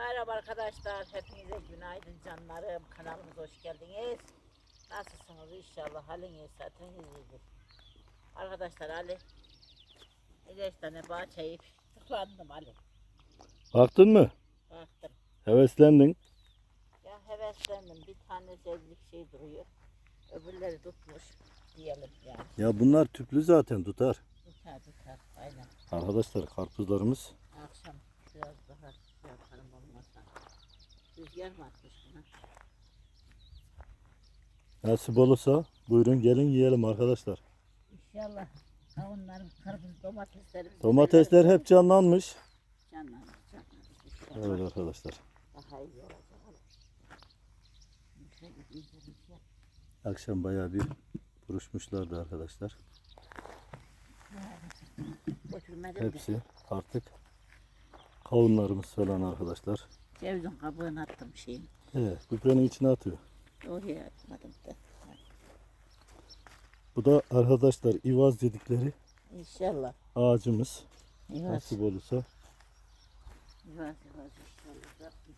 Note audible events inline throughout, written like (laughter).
Merhaba arkadaşlar, hepinize günaydın canlarım. Kanalımıza hoş geldiniz. Nasılsınız inşallah haliniz, saatiniz iyidir. Arkadaşlar Ali, ilaç tane bahçe yiyip tıklandım Ali. Baktın mı? Baktım. Heveslendin. Ya heveslendim, bir tane zevklik şey duruyor. Öbürleri tutmuş diyelim yani. Ya bunlar tüplü zaten tutar. Tutar tutar, aynen. Arkadaşlar karpuzlarımız. Akşam biraz daha. Rüzgar mı atmış buna? Nasip olursa buyurun gelin yiyelim arkadaşlar. İnşallah kavunlarım, karpuz, domateslerimiz. Domatesler hep canlanmış. canlanır. İnşallah Evet arkadaşlar. daha iyi olacak. Akşam bayağı bir buruşmuşlardı arkadaşlar. Hepsi artık kavunlarımız falan arkadaşlar. Cevizin kabuğunu attım şeyin. Evet, gübrenin içine atıyor. Oraya atmadım da. Bu da arkadaşlar ivaz dedikleri İnşallah. ağacımız. Yavaş, Nasip olursa. yavaş, yavaş inşallah. Rabbim.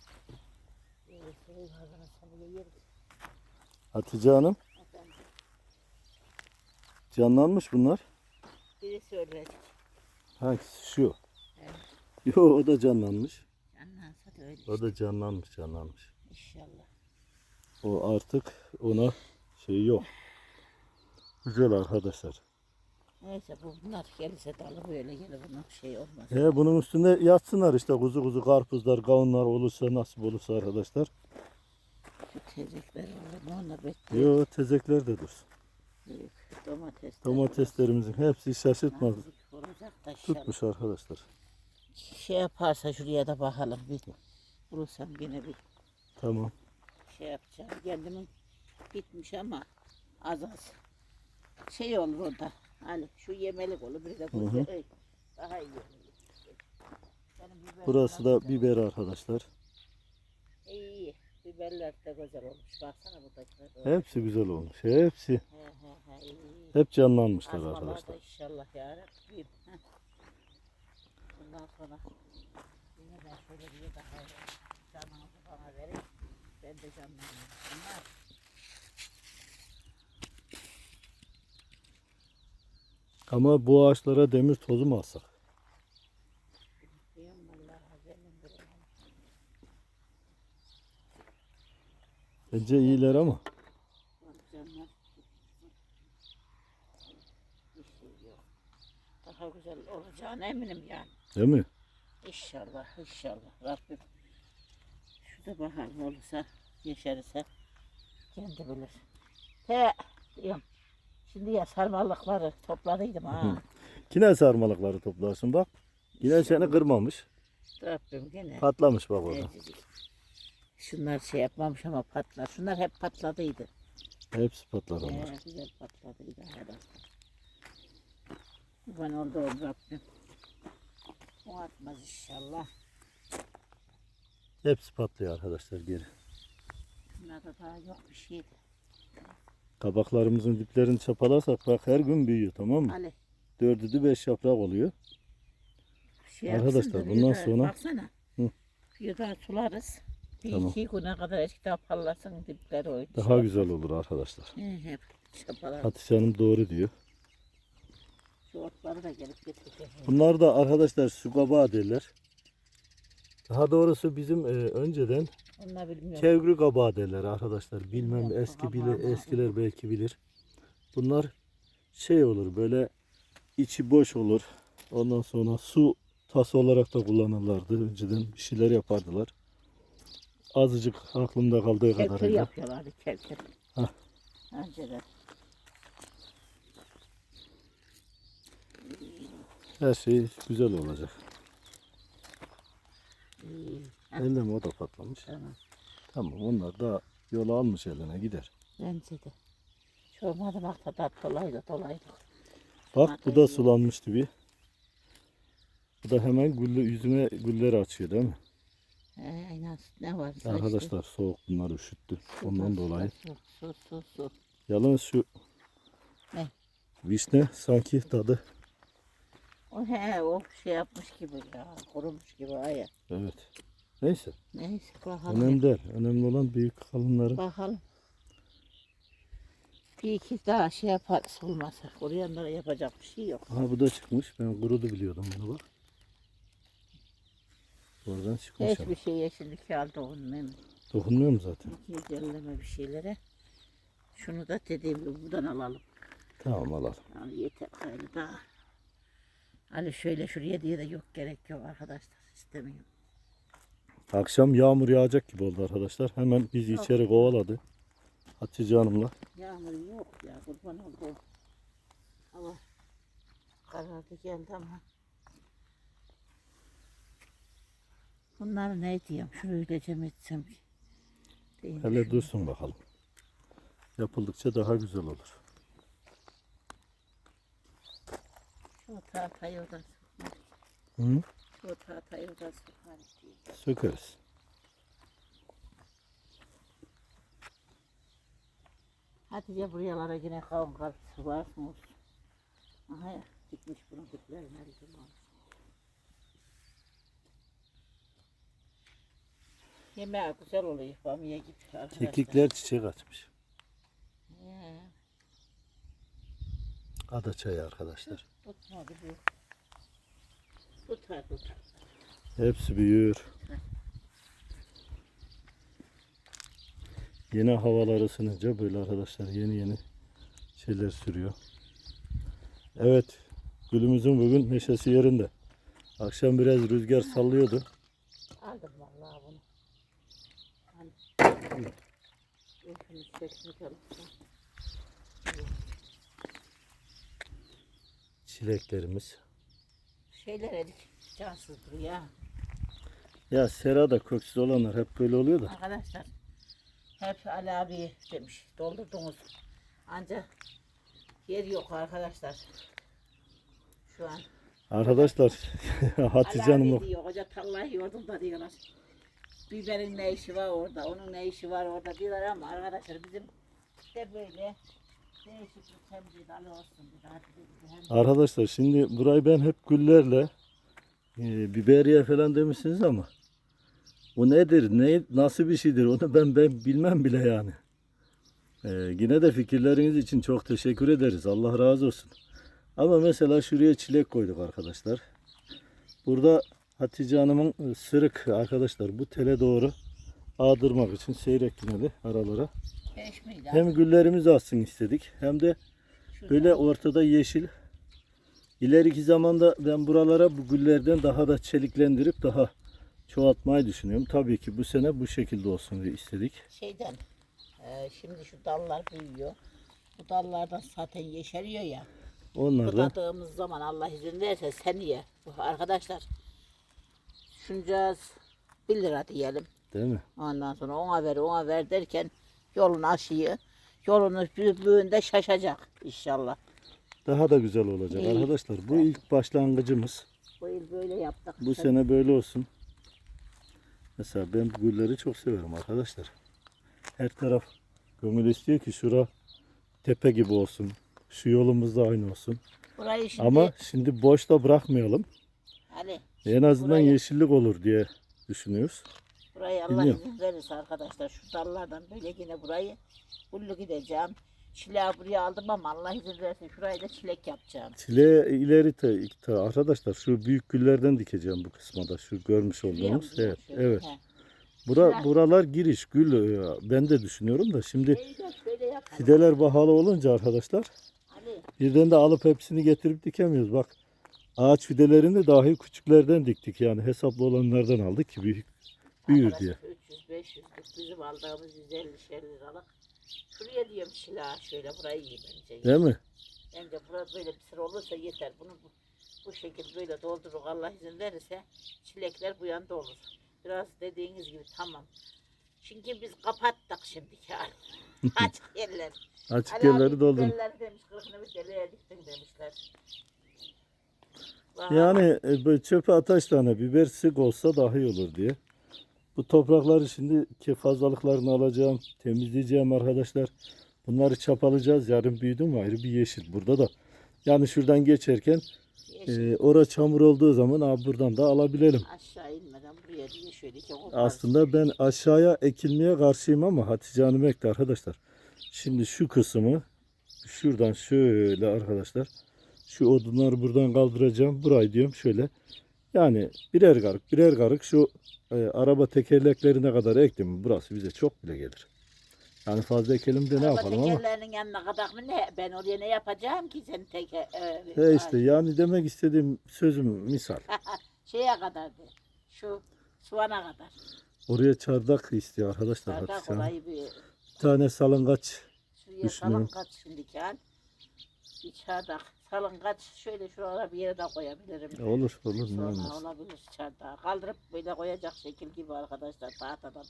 Yeriz. Hatice Hanım Efendim, canlanmış bunlar. biri söyleyecek. Hangisi şu? Evet. Yo o da canlanmış. Öyle O da canlanmış canlanmış. inşallah. O artık ona şey yok. Güzel arkadaşlar. Neyse bu bunlar gelirse dalı böyle gelir bunun şey olmaz. He, bunun üstünde yatsınlar işte kuzu kuzu karpuzlar, kavunlar olursa nasip olursa arkadaşlar. Şu tezekler var ama onlar bekliyor. Yo tezekler de dursun. Büyük domates. Domateslerimizin hepsi şaşırtmadı. olacak da inşallah. Tutmuş arkadaşlar. Şey yaparsa şuraya da bakalım bir. Bulursam yine bir Tamam. şey yapacağım. Kendimin bitmiş ama az az. Şey olur orada. Hani şu yemelik olur bir de bu Hı hı. şey daha iyi olur. Benim biberim Burası da biber arkadaşlar. İyi iyi. Biberler de güzel olmuş. Baksana buradakiler. Hepsi güzel olmuş. Hepsi. He he he iyi. iyi. Hep canlanmışlar Azmalar da arkadaşlar. inşallah yarabbim. Heh. Bundan sonra yine ben şöyle bir daha canınızı bana verin. Ben de canlanayım. Bunlar Ama bu ağaçlara demir tozu mu alsak? Bence iyiler ama. Daha güzel olacağına eminim yani. Değil mi? İnşallah, inşallah. Rabbim şurada bakalım olursa, yeşerirse kendi bilir. He, diyorum. Şimdi ya sarmalıkları topladıydım ha. Yine sarmalıkları toplarsın bak. Yine seni kırmamış. Rabbim gene. Patlamış bak orada. Şunlar şey yapmamış ama patlar. Şunlar hep patladıydı. Hepsi patlar onlar. Güzel patladıydı herhalde. Ben orada ol Rabbim. O atmaz inşallah. Hepsi patlıyor arkadaşlar geri. Bunlarda daha yok bir şeydi. Kabaklarımızın diplerini çapalarsak bak her gün büyüyor tamam mı? Ali. Dördü de beş yaprak oluyor. Şey Arkadaşlar, da bundan sonra- Baksana. Hı. Daha sularız. Bir Tamam. iki güne kadar eski daha parlasın dipleri oyun. Daha güzel olur arkadaşlar. He, hep çapalar. Hatice Hanım doğru diyor. Şu otları da gelip getireceğim. Bunlar da arkadaşlar su kabağı derler. Daha doğrusu bizim e, önceden kevgri kabağı derler arkadaşlar. Bilmem Bilmiyorum, eski bile eskiler belki bilir. Bunlar şey olur böyle içi boş olur. Ondan sonra su tası olarak da kullanırlardı. Önceden bir şeyler yapardılar. Azıcık aklımda kaldığı kadarıyla. yapıyorlardı kevkir. Hah. Önceden. Her şey güzel olacak. Mi o da patlamış. Tamam. Tamam onlar da yolu almış eline gider. Bence de. Şu madımakta da dolaydı dolaydı. Bak bu da sulanmıştı bir. Bu da hemen güllü, yüzüne güller açıyor değil mi? He, aynen ne var? Arkadaşlar soğuk bunlar üşüttü. Ondan dolayı. Su su su su. Yalnız şu Ne? vişne sanki tadı. O he o şey yapmış gibi ya. Kurumuş gibi aya. Evet. Neyse. Neyse bakalım. Önemli değil. Önemli olan büyük kalınların. Bakalım. Bir iki daha şey yaparız olmazsa. Oraya yapacak bir şey yok. Aha bu da çıkmış. Ben kurudu biliyordum bunu bak. Oradan çıkmış ama. Hiçbir şeye şimdi kâr dokunmayayım. Dokunmuyor mu zaten? İki elleme bir şeylere. Şunu da dediğim gibi buradan alalım. Tamam alalım. Yani yeter gayrı daha. Hani şöyle şuraya diye de yok gerek yok arkadaşlar. istemiyorum. Akşam yağmur yağacak gibi oldu arkadaşlar. Hemen bizi içeri kovaladı. Hatice Hanım'la. Yağmur yok ya kurban oldu. Hava karardı geldi ama. Bunlar ne diyeyim? Şurayı recem etsem. Hele dursun bakalım. Yapıldıkça daha güzel olur. Şu tahtayı oradan sokmak. Hı? Şu tahtayı oradan sokmak diye. Sökeriz. Hatice buralara yine kavun kartısı var mı olsun? Aha ya, gitmiş bunun diplerine dikilmemiş. Yemeği güzel oluyor bamya gibi. Kekikler çiçek açmış. He, Ada çayı arkadaşlar. tutmadı bu. Tutar tutar. Hepsi büyür. Yeni havalar ısınınca böyle arkadaşlar yeni yeni şeyler sürüyor. Evet. Gülümüzün bugün neşesi yerinde. Akşam biraz rüzgar sallıyordu. Aldım vallahi bunu. Hani. Şunu çekmek alıp. Çileklerimiz. Şeyler edik. Cansız duruyor. Ya sera da köksüz olanlar hep böyle oluyor da. Arkadaşlar hep Ali abi demiş doldurdunuz. Ancak yer yok arkadaşlar. Şu an. Arkadaşlar (laughs) Hatice Hanım abi diyor koca tarlayı yordum da diyorlar. Biberin ne işi var orada, onun ne işi var orada diyorlar ama arkadaşlar bizim de böyle Arkadaşlar şimdi burayı ben hep güllerle e, biberiye falan demişsiniz ama o nedir? Ne nasıl bir şeydir? Onu ben ben bilmem bile yani. E, yine de fikirleriniz için çok teşekkür ederiz. Allah razı olsun. Ama mesela şuraya çilek koyduk arkadaşlar. Burada Hatice Hanım'ın e, sırık arkadaşlar bu tele doğru ağdırmak için seyrek yine de aralara. Hem güllerimiz atsın istedik hem de Şurada. Böyle ortada yeşil. İleriki zamanda ben buralara bu güllerden daha da çeliklendirip daha çoğaltmayı düşünüyorum. Tabii ki bu sene bu şekilde olsun diye istedik. şeyden e, şimdi şu dallar büyüyor. Bu dallardan zaten yeşeriyor ya. Onlardan Budadığımız zaman Allah izin verirse seneye arkadaşlar şuncağız 1 lira diyelim. değil mi? Ondan sonra ona ver ona ver derken yolun aşıyı yolunun büyüklüğünde şaşacak inşallah. Daha da güzel olacak İyi. arkadaşlar. Bu ilk başlangıcımız. Bu yıl böyle yaptık. Bu sene böyle olsun. Mesela ben bu gülleri çok severim arkadaşlar. Her taraf gönül istiyor ki şura tepe gibi olsun. Şu yolumuz da aynı olsun. Burayı şimdi Ama şimdi boşta bırakmayalım. hani En azından Burayı- yeşillik olur diye düşünüyoruz. Burayı Allah Bilmiyorum. izin verirse arkadaşlar şu dallardan böyle yine burayı bullu gideceğim. Çileği buraya aldım ama Allah izin verirse şurayı da çilek yapacağım. Çile ileri te, te- arkadaşlar şu büyük güllerden dikeceğim bu kısma da şu görmüş Biliyor olduğumuz. musun? Evet, Şöyle, evet. he. Bura, buralar giriş gül e, ben de düşünüyorum da şimdi fideler pahalı olunca arkadaşlar Ali, birden de alıp hepsini getirip dikemiyoruz. Bak ağaç fidelerini dahi küçüklerden diktik yani hesaplı olanlardan aldık ki büyük büyür diye. arkadaşlar 300 500 bizim aldığımız 150 liralık. Şuraya diyorum çileği şöyle burayı iyi bence. Değil mi? Bence burası böyle bir sıra olursa yeter. Bunu bu, bu şekilde böyle doldurur Allah izin verirse çilekler bu yanda olur. Biraz dediğiniz gibi tamam. Çünkü biz kapattık şimdi ya. (laughs) Açık yerler. Açık yerleri doldurun. biberleri demiş kırkını bir deliğe diktin demişler. Yani e, çöpe ataş tane biber sık olsa daha iyi olur diye. Bu toprakları şimdi ki fazlalıklarını alacağım, temizleyeceğim arkadaşlar. Bunları çapalayacağız. Yarın büyüdü mü ayrı bir yeşil. Burada da yani şuradan geçerken. Ee, ora çamur olduğu zaman abi buradan da alabilelim. Aşağı inmeden buraya diye şöyle iki. Aslında ben aşağıya ekilmeye karşıyım ama Hatice Hanım ekti arkadaşlar. Şimdi şu kısmı şuradan şöyle arkadaşlar. Şu odunları buradan kaldıracağım. Burayı diyorum şöyle. Yani birer garık birer garık şu e, araba tekerleklerine kadar ektim. Burası bize çok bile gelir. Yani fazla ekelim de ne Araba yapalım ama. tekerlerinin yanına kadar mı ne? Ben oraya ne yapacağım ki senin teker... E, He işte yani demek istediğim sözüm misal. (laughs) Şeye kadar de. Şu soğana kadar. Oraya çardak istiyor arkadaşlar Çardak Hatice Hanım. olayı bir... Bir tane salıngaç Şuraya Düşünüyorum. salın kaç şimdi kan. Çardak. Salın kaç şöyle şuralara bir yere de koyabilirim. olur olur ne Sonra olmaz. olabilir çardağı. Kaldırıp böyle koyacak şekil gibi arkadaşlar tahtadan.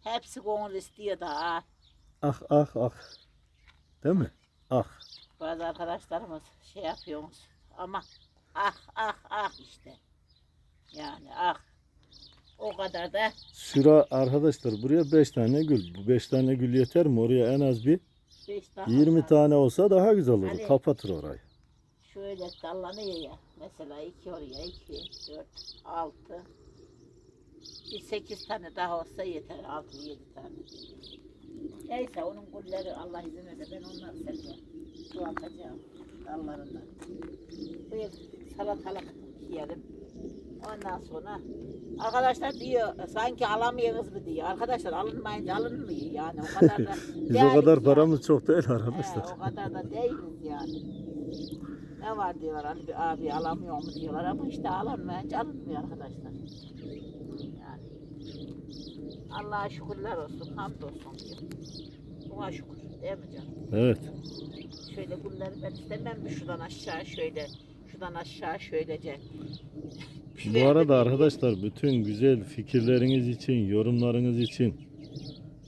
Hepsi gönül istiyor da ha. Ah ah ah. Değil mi? Ah. Bazı arkadaşlarımız şey yapıyoruz ama ah ah ah işte. Yani ah. O kadar da Şura arkadaşlar buraya 5 tane gül. Bu 5 tane gül yeter mi? Oraya en az bir beş daha 20 var. tane olsa daha güzel olur. Hani- Kapatır orayı. Şöyle dallanıyor ya. Mesela iki oraya, iki, dört, altı. Bir sekiz tane daha olsa yeter. Altı, yedi tane. Neyse onun gülleri Allah izin verirse ben onları seviyorum. Çoğaltacağım dallarından. Bir salatalık yiyelim. Ondan sonra arkadaşlar diyor sanki alamıyoruz mu diyor. Arkadaşlar alınmayınca alınmıyor yani o kadar da (laughs) Biz o değiliz kadar yani. paramız çok değil He, arkadaşlar. o kadar da değiliz yani. Ne var diyorlar hani bir abi alamıyor mu diyorlar ama işte alınmayınca alınmıyor arkadaşlar. Yani. Allah'a şükürler olsun, hamdolsun diyor. Buna şükür değil mi canım? Evet. Şöyle bunları ben istemem mi şuradan aşağı şöyle, şuradan aşağı şöylece. Bu arada arkadaşlar bütün güzel fikirleriniz için, yorumlarınız için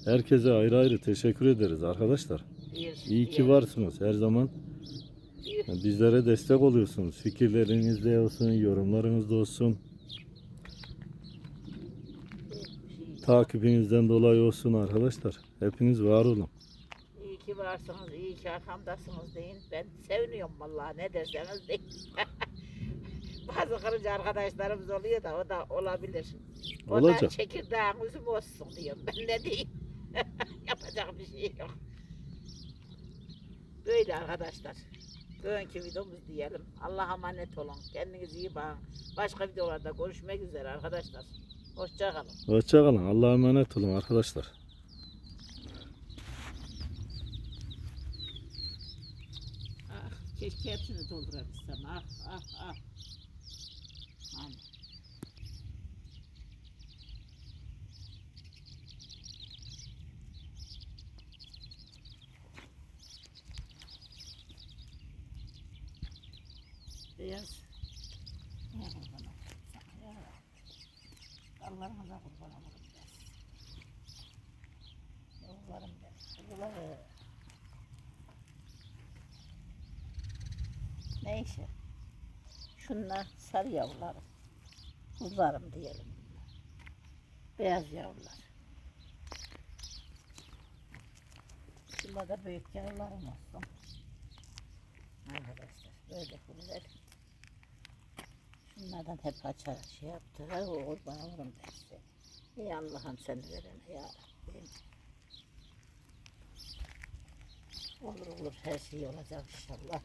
herkese ayrı ayrı teşekkür ederiz arkadaşlar. Bir, İyi ki bir, varsınız her zaman. bir. Bizlere destek oluyorsunuz. Fikirleriniz de olsun, yorumlarınız da olsun. Takipinizden dolayı olsun arkadaşlar. Hepiniz var olun. Ki varsınız, iyi ki arkamdasınız deyin. Ben seviniyorum vallahi ne derseniz deyin. (laughs) Bazı kırıcı arkadaşlarımız oluyor da o da olabilir. O da Olacak. çekirdeğin üzüm olsun diyorum. Ben ne diyeyim? (laughs) Yapacak bir şey yok. Böyle arkadaşlar. Bugünkü videomuz diyelim. Allah'a emanet olun. Kendinize iyi bakın. Başka videolarda görüşmek üzere arkadaşlar. Hoşçakalın. Hoşçakalın. Allah'a emanet olun arkadaşlar. Ah, keşke hepsini doldurabilsem. Ah, ah, ah. Hani. Beyaz. Ne kurban olayım sana ya. Allah'ınıza kurban olurum ben. Yollarım ben. Kuzuları. Neyse. Şunlar sarı yavrularım. Kuzularım diyelim. Beyaz yavrular. Şunlar da büyük yavrularım olsun. Arkadaşlar böyle kuzular. Şunlardan hep açar şey yaptılar. O kurban olurum ben size. Allah'ım seni verene ya Rabbim. Olur olur her şey olacak inşallah.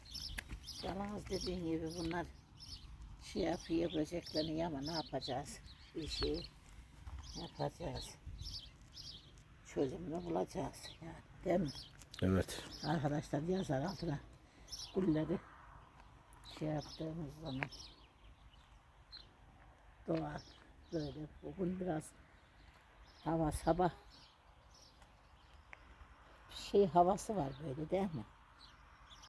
Yalnız dediğin gibi bunlar şey yapıyor böceklerini ama ne yapacağız? Bir şey yapacağız. Çözümünü bulacağız yani değil mi? Evet. Arkadaşlar yazar altına gülleri şey yaptığımız zaman doğar böyle bugün biraz hava sabah şey havası var böyle değil mi?